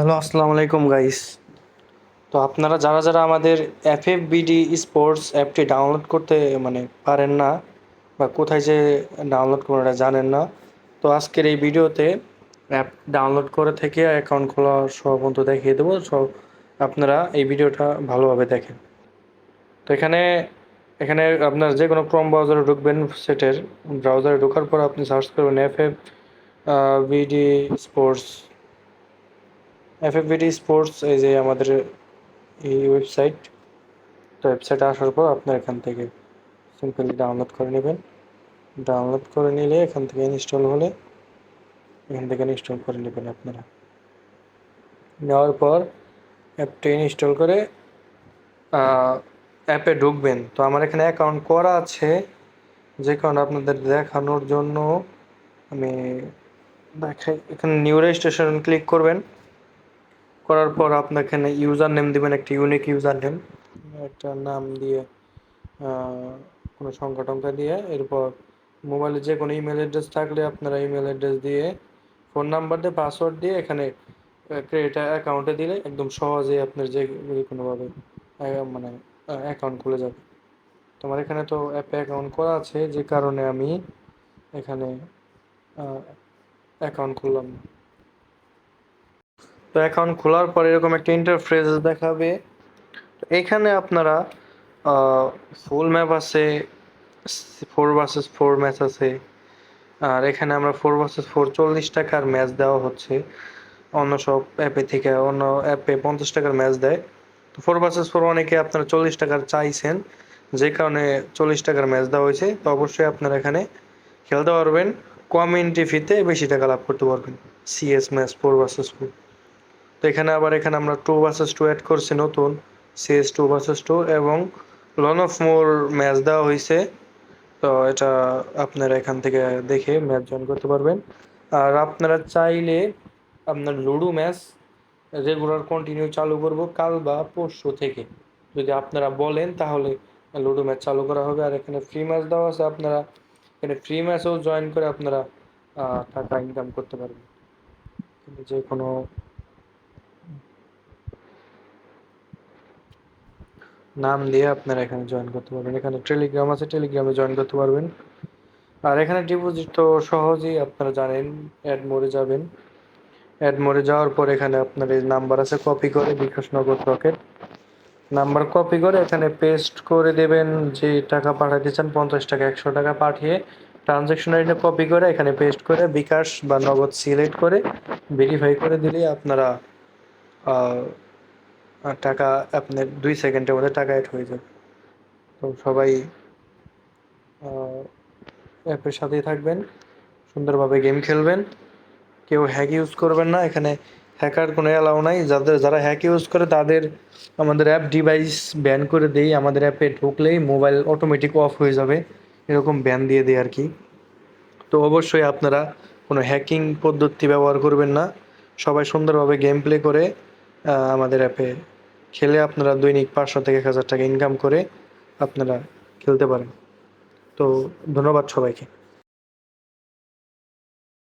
Hello, আসসালামু আলাইকুম guys তো আপনারা যারা যারা আমাদের এফ এফ বিডি স্পোর্টস অ্যাপটি ডাউনলোড করতে মানে পারেন না বা কোথায় যে ডাউনলোড করবেন এটা জানেন না, তো আজকের এই ভিডিওতে অ্যাপ ডাউনলোড করে থেকে অ্যাকাউন্ট খোলা সব পর্যন্ত দেখিয়ে দেবো। সব আপনারা এই ভিডিওটা ভালোভাবে দেখেন। তো এখানে এখানে আপনার যে কোনো ক্রোম ব্রাউজারে ঢুকবেন সেটের ব্রাউজারে ঢোকার পর আপনি সার্চ করবেন F F BD sports FFBD sports এই যে আমাদের এই ওয়েবসাইট তো ওয়েবসাইটে আসার পর আপনার এখান থেকে সিম্পলি ডাউনলোড করে নেবেন। ডাউনলোড করে নিলে এখান থেকে ইনস্টল হলে এখান থেকে ইনস্টল করে নেবেন আপনারা। নেওয়ার পর অ্যাপটি ইনস্টল করে অ্যাপে ঢুকবেন। তো আমার এখানে অ্যাকাউন্ট করা আছে, যে কারণে আপনাদের দেখানোর জন্য আমি দেখাই। এখানে নিউ রেজিস্ট্রেশন ক্লিক করবেন। করার পর এখানে ইউজার নেম দিবেন, একটা ইউনিক ইউজার নেম একটা নাম দিয়ে কোনো সংখ্যা টংখ্যা দিয়ে, এরপর মোবাইলে যে কোনো ইমেল অ্যাড্রেস থাকলে আপনারা ইমেল অ্যাড্রেস দিয়ে ফোন নাম্বার দিয়ে পাসওয়ার্ড দিয়ে এখানে ক্রেডিট অ্যাকাউন্টে দিলে একদম সহজেই আপনার যে কোনোভাবে মানে অ্যাকাউন্ট খুলে যাবে। তোমার এখানে তো অ্যাপে অ্যাকাউন্ট করা আছে, যে কারণে আমি এখানে অ্যাকাউন্ট খুললাম। না তো অ্যাকাউন্ট খোলার পর এরকম একটা ইন্টারফেস দেখাবে। এখানে আপনারা ফুল ম্যাপ আছে ফোর ভার্সেস ফোর ম্যাচ আছে, আর এখানে আমরা ফোর ভার্সেস ফোর চল্লিশ টাকার ম্যাচ দেওয়া হচ্ছে। অন্য সব অ্যাপে থেকে, অন্য অ্যাপে পঞ্চাশ টাকার ম্যাচ দেয়। তো ফোর ভার্সেস ফোর অনেকে আপনারা চল্লিশ টাকার চাইছেন, যে কারণে চল্লিশ টাকার ম্যাচ দেওয়া হয়েছে। তো অবশ্যই আপনারা এখানে খেলতে পারবেন কমিউনিটি ফিতে বেশি টাকা লাভ করতে পারবেন। CS match four versus four তো এখানে আবার এখানে আমরা টু ভার্সেস টু অ্যাড করছি নতুন সিএস টু ভার্সেস টু এবং লন অফ মোর ম্যাচ দেওয়া হয়েছে। তো এটা আপনারা এখান থেকে দেখে ম্যাচ জয়েন করতে পারবেন। আর আপনারা চাইলে আপনার লুডো ম্যাচ রেগুলার কন্টিনিউ চালু করব কাল বা পরশু থেকে। যদি আপনারা বলেন তাহলে লুডো ম্যাচ চালু করা হবে। আর এখানে ফ্রি ম্যাচ দেওয়া আছে আপনারা। এখানে ফ্রি ম্যাচও জয়েন করে আপনারা টাকা ইনকাম করতে পারবেন। যে কোনো নাম দিয়ে আপনারা এখানে জয়েন করতে পারবেন। এখানে টেলিগ্রাম আছে টেলিগ্রামে জয়েন করতে পারবেন। আর এখানে ডিপোজিট তো সহজেই আপনারা জানেন অ্যাড মোডে যাবেন। অ্যাড মোডে যাওয়ার পর এখানে আপনার এই নাম্বার আছে কপি করে bKash Nagad Rocket number copy করে এখানে পেস্ট করে দেবেন, যে টাকা পাঠাতে চান, পঞ্চাশ টাকা, একশো টাকা পাঠিয়ে ট্রানজ্যাকশন আইডি কপি করে এখানে পেস্ট করে বিকাশ বা নগদ সিলেক্ট করে ভেরিফাই করে দিলেই আপনারা টাকা আপনার দুই সেকেন্ডের মধ্যে টাকা অ্যাড হয়ে যাবে। তো সবাই অ্যাপের সাথেই থাকবেন, সুন্দরভাবে গেম খেলবেন। কেউ হ্যাক ইউজ করবেন না, এখানে হ্যাকার কোনো অ্যালাউ নাই। যাদের, যারা হ্যাক ইউজ করে, তাদের আমাদের অ্যাপ ডিভাইস ব্যান করে দেই। আমাদের অ্যাপে ঢুকলেই মোবাইল অটোমেটিক অফ হয়ে যাবে। এরকম ব্যান দিয়ে দেয় আর কি। তো অবশ্যই আপনারা কোনো হ্যাকিং পদ্ধতি ব্যবহার করবেন না। সবাই সুন্দরভাবে গেম প্লে করে আমাদের অ্যাপে খেলে আপনারা দৈনিক পাঁচশো থেকে এক হাজার টাকা ইনকাম করে আপনারা খেলতে পারেন। তো ধন্যবাদ সবাইকে।